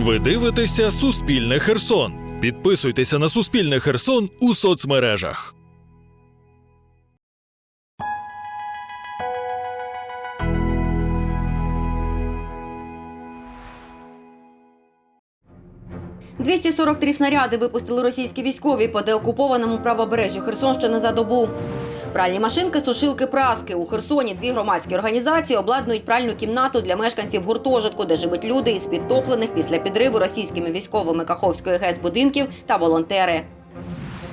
Ви дивитеся Суспільне Херсон. Підписуйтеся на Суспільне Херсон у соцмережах. – 243 снаряди випустили російські військові по деокупованому правобережжю Херсонщини за добу. Пральні машинки, сушилки, праски. У Херсоні дві громадські організації обладнують пральну кімнату для мешканців гуртожитку, де живуть люди із підтоплених після підриву російськими військовими Каховської ГЕС будинків та волонтери.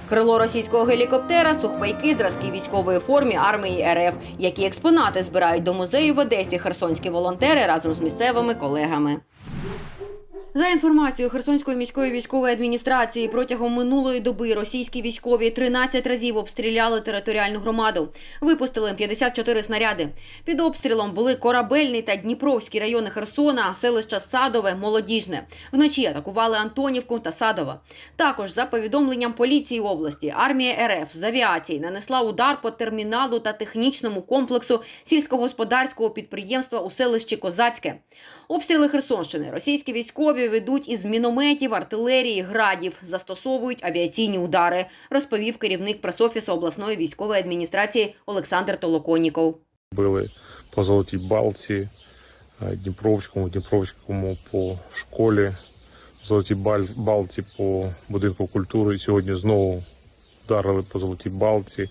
Крило російського гелікоптера, сухпайки, зразки військової формі армії РФ, які експонати збирають до музею в Одесі херсонські волонтери разом з місцевими колегами. За інформацією Херсонської міської військової адміністрації, протягом минулої доби російські військові 13 разів обстріляли територіальну громаду. Випустили 54 снаряди. Під обстрілом були Корабельний та Дніпровський райони Херсона, селища Садове, Молодіжне. Вночі атакували Антонівку та Садова. Також, за повідомленням поліції області, армія РФ з авіації нанесла удар по терміналу та технічному комплексу сільськогосподарського підприємства у селищі Козацьке. Обстріли Херсонщини російські військові ведуть із мінометів, артилерії, градів, застосовують авіаційні удари, розповів керівник пресофісу обласної військової адміністрації Олександр Толоконіков. Били по Золотій Балці, е, Дніпровському, Дніпровському по школі, Золотій Балці по будинку культури. Сьогодні знову вдарили по Золотій Балці.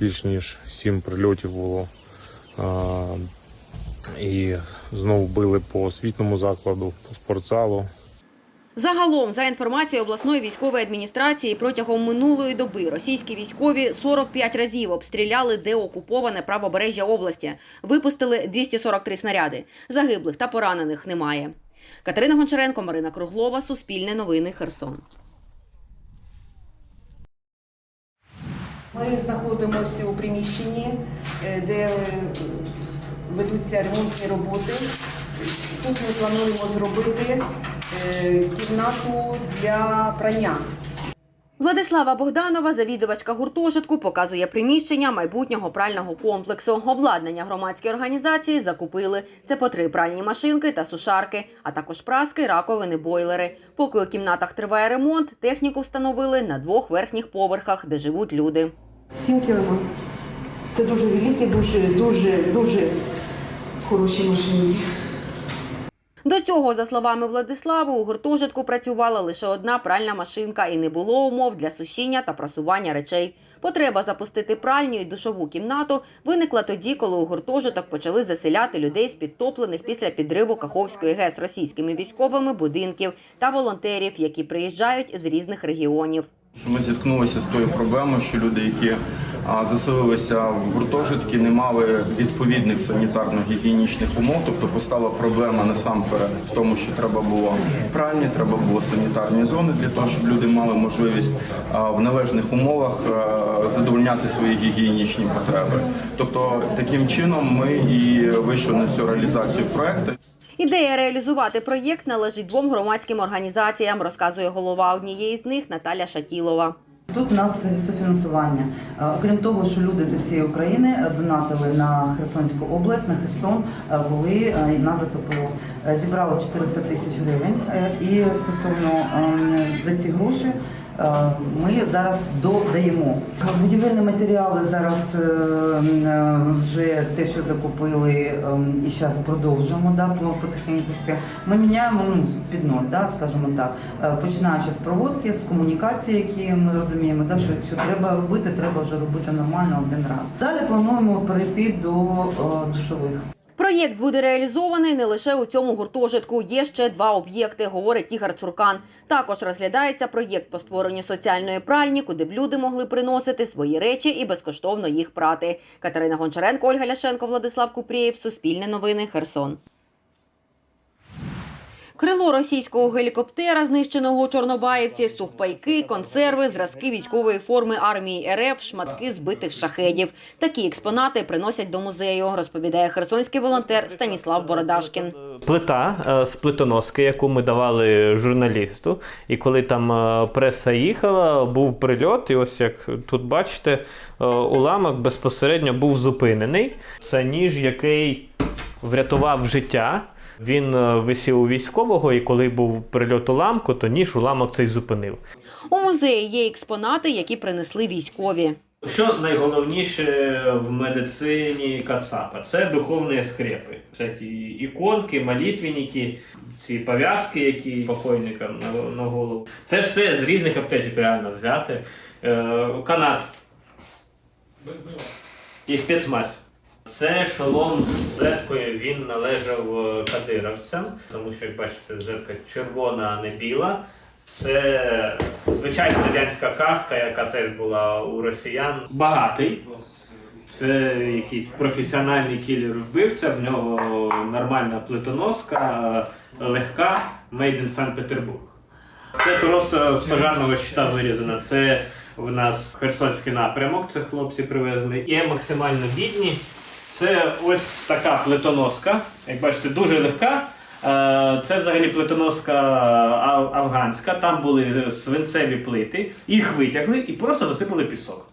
Більш ніж сім прильотів було. І знову били по освітньому закладу, по спортзалу. Загалом, за інформацією обласної військової адміністрації, протягом минулої доби російські військові 45 разів обстріляли деокуповане правобережжя області. Випустили 243 снаряди. Загиблих та поранених немає. Катерина Гончаренко, Марина Круглова, Суспільне новини, Херсон. Ми знаходимося у приміщенні, е, де ведуться ремонтні роботи. Тут ми плануємо зробити е, кімнату для прання. Владислава Богданова, завідувачка гуртожитку, показує приміщення майбутнього прального комплексу. Обладнання громадські організації закупили. Це по три пральні машинки та сушарки, а також праски, раковини, бойлери. Поки у кімнатах триває ремонт, техніку встановили на двох верхніх поверхах, де живуть люди. 7 кілограм. Це дуже великі, дуже, дуже, дуже хороші машини. До цього, за словами Владислави, у гуртожитку працювала лише одна пральна машинка і не було умов для сушіння та прасування речей. Потреба запустити пральню і душову кімнату виникла тоді, коли у гуртожиток почали заселяти людей з підтоплених після підриву Каховської ГЕС російськими військовими будинків та волонтерів, які приїжджають з різних регіонів. Ми зіткнулися з тою проблемою, що люди, які заселилися в гуртожитки, не мали відповідних санітарно-гігієнічних умов. Тобто постала проблема насамперед в тому, що треба було пральні, треба було санітарні зони для того, щоб люди мали можливість в належних умовах задовольняти свої гігієнічні потреби. Тобто таким чином ми і вийшли на цю реалізацію проекту. Ідея реалізувати проєкт належить двом громадським організаціям, розказує голова однієї з них Наталя Шатілова. Тут у нас софінансування. Е, Окрім того, що люди зі всієї України е, донатили на Херсонську область, на Херсон, е, коли на затопило. Е, Зібрало 400 тисяч гривень. Е, І стосовно е, за ці гроші е, ми зараз додаємо. Будівельні матеріали зараз е, е, вже те, що закупили, е, і зараз продовжуємо да, по- потихеньку все. Ми міняємо ну, під ноль, да, скажімо так, Е, починаючи з проводки, з комунікації, які ми розуміємо, да, що якщо треба робити, треба вже робити нормально один раз. Далі плануємо перейти до е, душових. Проєкт буде реалізований не лише у цьому гуртожитку. Є ще два об'єкти, говорить Ігор Цуркан. Також розглядається проєкт по створенню соціальної пральні, куди б люди могли приносити свої речі і безкоштовно їх прати. Катерина Гончаренко, Ольга Ляшенко, Владислав Купрієв. Суспільне новини. Херсон. Крило російського гелікоптера, знищеного у Чорнобаївці, сухпайки, консерви, зразки військової форми армії РФ, шматки збитих шахедів. Такі експонати приносять до музею, розповідає херсонський волонтер Станіслав Бородашкін. Плита е, з плитоноски, яку ми давали журналісту. І коли там е, преса їхала, був прильот, і ось як тут бачите, е, уламок безпосередньо був зупинений. Це ніж, який врятував життя. Він е, висів у військового, і коли був прильот уламку, то ніж уламок цей зупинив. У музеї є експонати, які принесли військові. Що найголовніше в медицині Кацапа? Це духовні скрепи. Всякі іконки, молитвенники, ці пов'язки, які покойникам на, на голову. Це все з різних аптечок реально взяти. Е, канат. І спецмазь. Це шолом з зеткою, він належав е, кадировцям, тому що, як бачите, зетка червона, а не біла. Це звичайна радянська каска, яка теж була у росіян. Багатий. Це якийсь професіональний кілер-вбивця, в нього нормальна плитоноска, легка, made in Санкт-Петербург. Це просто з пожарного щита вирізано. Це в нас Херсонський напрямок, це хлопці привезли. Є максимально бідні. Це ось така плитоноска. Як бачите, дуже легка. Е, Це взагалі плитоноска афганська. Там були свинцеві плити. Їх витягли і просто засипали пісок.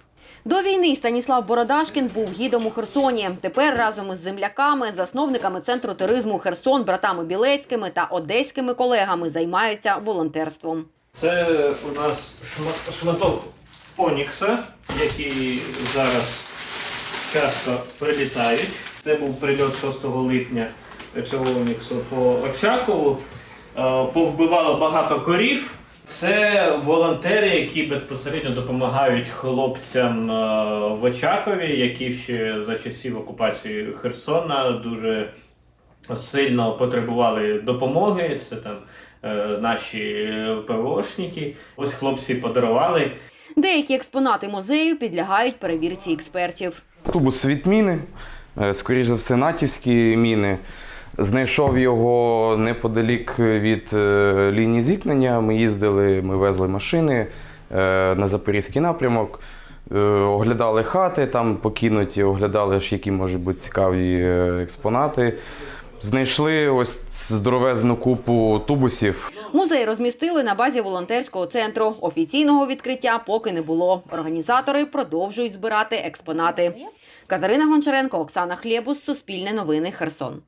До війни Станіслав Бородашкін був гідом у Херсоні. Тепер разом із земляками, засновниками центру туризму Херсон, братами Білецькими та одеськими колегами займаються волонтерством. Це у нас шма- шматок Онікса, який зараз часто прилітають. Це був прильот 6 липня цього Оніксу по Очакову. Е, Повбивало багато корів. Це волонтери, які безпосередньо допомагають хлопцям е, в Очакові, які ще за часів окупації Херсона дуже сильно потребували допомоги. Це там е, наші ПВОшники. Ось хлопці подарували. Деякі експонати музею підлягають перевірці експертів. Тубус від міни, е, скоріш за все, натівські міни. Знайшов його неподалік від е, лінії зіткнення. Ми їздили, ми везли машини е, на Запорізький напрямок, оглядали хати, там покинуті, оглядали, які можуть бути цікаві експонати. Знайшли ось здоровезну купу тубусів. Музей розмістили на базі волонтерського центру. Офіційного відкриття поки не було. Організатори продовжують збирати експонати. Катерина Гончаренко, Оксана Хлєбус, Суспільне новини, Херсон.